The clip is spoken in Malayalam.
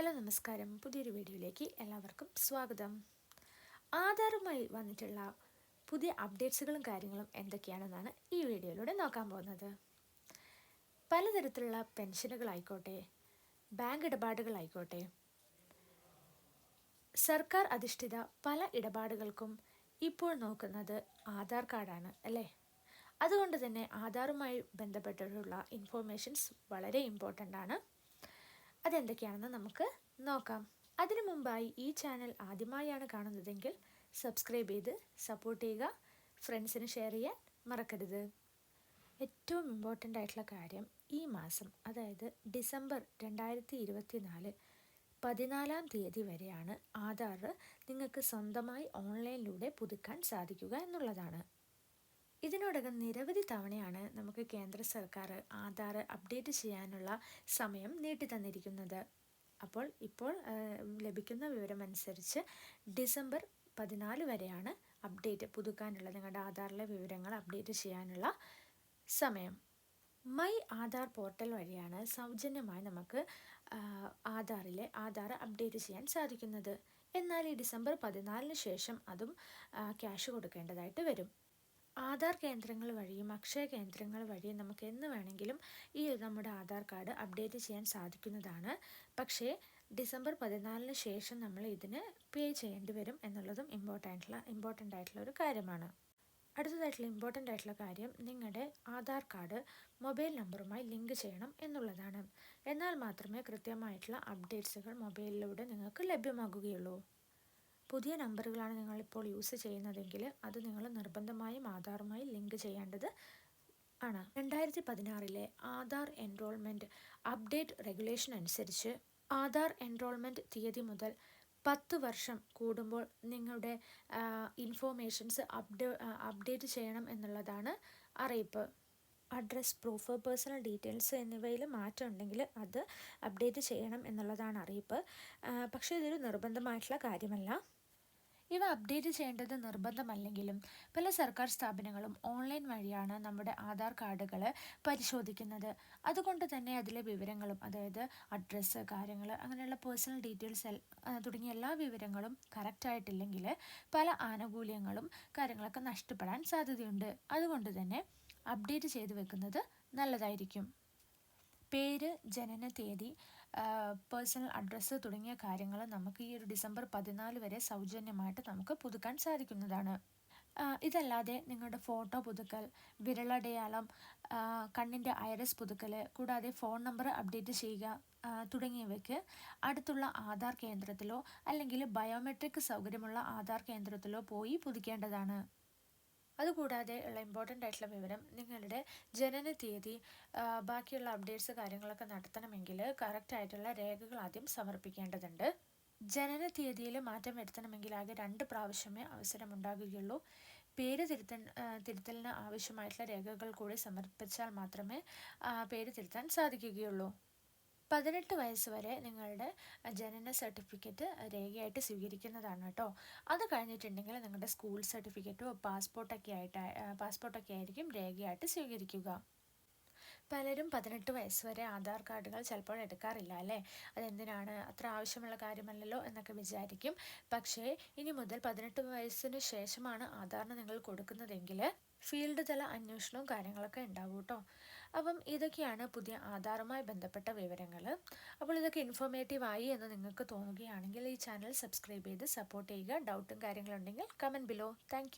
ഹലോ നമസ്കാരം. പുതിയൊരു വീഡിയോയിലേക്ക് എല്ലാവർക്കും സ്വാഗതം. ആധാറുമായി വന്നിട്ടുള്ള പുതിയ അപ്ഡേറ്റ്സുകളും കാര്യങ്ങളും എന്തൊക്കെയാണെന്നാണ് ഈ വീഡിയോയിലൂടെ നോക്കാൻ പോകുന്നത്. പലതരത്തിലുള്ള പെൻഷനുകളായിക്കോട്ടെ ബാങ്ക് ഇടപാടുകളായിക്കോട്ടെ സർക്കാർ അധിഷ്ഠിത പല ഇടപാടുകൾക്കും ഇപ്പോൾ നോക്കുന്നത് ആധാർ കാർഡാണ് അല്ലേ? അതുകൊണ്ട് തന്നെ ആധാറുമായി ബന്ധപ്പെട്ടിട്ടുള്ള ഇൻഫോർമേഷൻസ് വളരെ ഇമ്പോർട്ടന്റ് ആണ്. അതെന്തൊക്കെയാണെന്ന് നമുക്ക് നോക്കാം. അതിനു മുമ്പായി ഈ ചാനൽ ആദ്യമായാണ് കാണുന്നതെങ്കിൽ സബ്സ്ക്രൈബ് ചെയ്ത് സപ്പോർട്ട് ചെയ്യുക. ഫ്രണ്ട്സിന് ഷെയർ ചെയ്യാൻ മറക്കരുത്. ഏറ്റവും ഇമ്പോർട്ടന്റ് ആയിട്ടുള്ള കാര്യം ഈ മാസം അതായത് ഡിസംബർ രണ്ടായിരത്തി ഇരുപത്തി നാല് പതിനാലാം തീയതി വരെയാണ് ആധാർ നിങ്ങൾക്ക് സ്വന്തമായി ഓൺലൈനിലൂടെ പുതുക്കാൻ സാധിക്കുക എന്നുള്ളതാണ്. ഇതിനോടകം നിരവധി തവണയാണ് നമുക്ക് കേന്ദ്ര സർക്കാർ ആധാർ അപ്ഡേറ്റ് ചെയ്യാനുള്ള സമയം നീട്ടി തന്നിരിക്കുന്നത്. അപ്പോൾ ഇപ്പോൾ ലഭിക്കുന്ന വിവരമനുസരിച്ച് ഡിസംബർ പതിനാല് വരെയാണ് അപ്ഡേറ്റ് പുതുക്കാനുള്ള നിങ്ങളുടെ ആധാറിലെ വിവരങ്ങൾ അപ്ഡേറ്റ് ചെയ്യാനുള്ള സമയം. മൈ ആധാർ പോർട്ടൽ വഴിയാണ് സൗജന്യമായി നമുക്ക് ആധാറിലെ ആധാർ അപ്ഡേറ്റ് ചെയ്യാൻ സാധിക്കുന്നത്. എന്നാൽ ഈ ഡിസംബർ പതിനാലിന് ശേഷം അതും ക്യാഷ് കൊടുക്കേണ്ടതായിട്ട് വരും. ആധാർ കേന്ദ്രങ്ങൾ വഴിയും അക്ഷയ കേന്ദ്രങ്ങൾ വഴിയും നമുക്ക് എന്ന് വേണമെങ്കിലും ഈ നമ്മുടെ ആധാർ കാർഡ് അപ്ഡേറ്റ് ചെയ്യാൻ സാധിക്കുന്നതാണ്. പക്ഷേ ഡിസംബർ പതിനാലിന് ശേഷം നമ്മൾ ഇതിന് പേ ചെയ്യേണ്ടി വരും എന്നുള്ളതും ഇമ്പോർട്ടന്റ് ഇമ്പോർട്ടന്റ് ആയിട്ടുള്ള ഒരു കാര്യമാണ്. അടുത്തതായിട്ടുള്ള ഇമ്പോർട്ടന്റ് ആയിട്ടുള്ള കാര്യം നിങ്ങളുടെ ആധാർ കാർഡ് മൊബൈൽ നമ്പറുമായി ലിങ്ക് ചെയ്യണം എന്നുള്ളതാണ്. എന്നാൽ മാത്രമേ കൃത്യമായിട്ടുള്ള അപ്ഡേറ്റ്സുകൾ മൊബൈലിലൂടെ നിങ്ങൾക്ക് ലഭ്യമാകുകയുള്ളൂ. പുതിയ നമ്പറുകളാണ് നിങ്ങളിപ്പോൾ യൂസ് ചെയ്യുന്നതെങ്കിൽ അത് നിങ്ങൾ നിർബന്ധമായും ആധാറുമായി ലിങ്ക് ചെയ്യേണ്ടത് ആണ്. രണ്ടായിരത്തി പതിനാറിലെ ആധാർ എൻറോൾമെന്റ് അപ്ഡേറ്റ് റെഗുലേഷൻ അനുസരിച്ച് ആധാർ എൻറോൾമെന്റ് തീയതി മുതൽ പത്ത് വർഷം കൂടുമ്പോൾ നിങ്ങളുടെ ഇൻഫോർമേഷൻസ് അപ്ഡേ അപ്ഡേറ്റ് ചെയ്യണം എന്നുള്ളതാണ് അറിയിപ്പ്. അഡ്രസ് പ്രൂഫ് പേഴ്സണൽ ഡീറ്റെയിൽസ് എന്നിവയിൽ മാറ്റം ഉണ്ടെങ്കിൽ അത് അപ്ഡേറ്റ് ചെയ്യണം എന്നുള്ളതാണ് അറിയിപ്പ്. പക്ഷേ ഇതൊരു നിർബന്ധമായിട്ടുള്ള കാര്യമല്ല. ഇവ അപ്ഡേറ്റ് ചെയ്യേണ്ടത് നിർബന്ധമല്ലെങ്കിലും പല സർക്കാർ സ്ഥാപനങ്ങളും ഓൺലൈൻ വഴിയാണ് നമ്മുടെ ആധാർ കാർഡുകൾ പരിശോധിക്കുന്നത്. അതുകൊണ്ട് തന്നെ അതിലെ വിവരങ്ങളും അതായത് അഡ്രസ്സ് കാര്യങ്ങൾ അങ്ങനെയുള്ള പേഴ്സണൽ ഡീറ്റെയിൽസ് തുടങ്ങിയ എല്ലാ വിവരങ്ങളും കറക്റ്റായിട്ടില്ലെങ്കിൽ പല ആനുകൂല്യങ്ങളും കാര്യങ്ങളൊക്കെ നഷ്ടപ്പെടാൻ സാധ്യതയുണ്ട്. അതുകൊണ്ട് തന്നെ അപ്ഡേറ്റ് ചെയ്ത് വെക്കുന്നത് നല്ലതായിരിക്കും. പേര് ജനന തീയതി പേഴ്സണൽ അഡ്രസ്സ് തുടങ്ങിയ കാര്യങ്ങൾ നമുക്ക് ഈ ഒരു ഡിസംബർ പതിനാല് വരെ സൗജന്യമായിട്ട് നമുക്ക് പുതുക്കാൻ സാധിക്കുന്നതാണ്. ഇതല്ലാതെ നിങ്ങളുടെ ഫോട്ടോ പുതുക്കൽ വിരളടയാളം കണ്ണിന്റെ ഐറസ് പുതുക്കൽ കൂടാതെ ഫോൺ നമ്പർ അപ്ഡേറ്റ് ചെയ്യുക തുടങ്ങിയവയ്ക്ക് അടുത്തുള്ള ആധാർ കേന്ദ്രത്തിലോ അല്ലെങ്കിൽ ബയോമെട്രിക് സൗകര്യമുള്ള ആധാർ കേന്ദ്രത്തിലോ പോയി പുതുക്കേണ്ടതാണ്. അതുകൂടാതെ ഉള്ള ഇമ്പോർട്ടന്റ് ആയിട്ടുള്ള വിവരം നിങ്ങളുടെ ജനന തീയതി ബാക്കിയുള്ള അപ്ഡേറ്റ്സ് കാര്യങ്ങളൊക്കെ നടത്തണമെങ്കിൽ കറക്റ്റ് ആയിട്ടുള്ള രേഖകൾ ആദ്യം സമർപ്പിക്കേണ്ടതുണ്ട്. ജനന തീയതിയിൽ മാറ്റം വരുത്തണമെങ്കിൽ ആകെ രണ്ട് പ്രാവശ്യമേ അവസരമുണ്ടാകുകയുള്ളൂ. പേര് തിരുത്തൻ തിരുത്തലിന് ആവശ്യമായിട്ടുള്ള രേഖകൾ കൂടി സമർപ്പിച്ചാൽ മാത്രമേ പേര് തിരുത്താൻ സാധിക്കുകയുള്ളൂ. പതിനെട്ട് വയസ്സ് വരെ നിങ്ങളുടെ ജനന സർട്ടിഫിക്കറ്റ് രേഖയായിട്ട് സ്വീകരിക്കുന്നതാണ് കേട്ടോ. അത് കഴിഞ്ഞിട്ടുണ്ടെങ്കിൽ നിങ്ങളുടെ സ്കൂൾ സർട്ടിഫിക്കറ്റോ പാസ്പോർട്ടൊക്കെ ആയിട്ട് പാസ്പോർട്ടൊക്കെ ആയിരിക്കും രേഖയായിട്ട് സ്വീകരിക്കുക. പലരും പതിനെട്ട് വയസ്സ് വരെ ആധാർ കാർഡുകൾ ചിലപ്പോൾ എടുക്കാറില്ല അല്ലേ? അതെന്തിനാണ്? അത്ര ആവശ്യമുള്ള കാര്യമല്ലല്ലോ എന്നൊക്കെ വിചാരിക്കും. പക്ഷേ ഇനി മുതൽ പതിനെട്ട് വയസ്സിന് ശേഷമാണ് ആധാറിന് നിങ്ങൾ കൊടുക്കുന്നതെങ്കിൽ ഫീൽഡ് തല അന്വേഷണവും കാര്യങ്ങളൊക്കെ ഉണ്ടാവും കേട്ടോ അപ്പം ഇതൊക്കെയാണ് പുതിയ ആധാറുമായി ബന്ധപ്പെട്ട വിവരങ്ങൾ. അപ്പോൾ ഇതൊക്കെ ഇൻഫോർമേറ്റീവ് ആയി എന്ന് നിങ്ങൾക്ക് തോന്നുകയാണെങ്കിൽ ഈ ചാനൽ സബ്സ്ക്രൈബ് ചെയ്ത് സപ്പോർട്ട് ചെയ്യുക. ഡൗട്ടും കാര്യങ്ങളുണ്ടെങ്കിൽ കമന്റ് ബിലോ താങ്ക്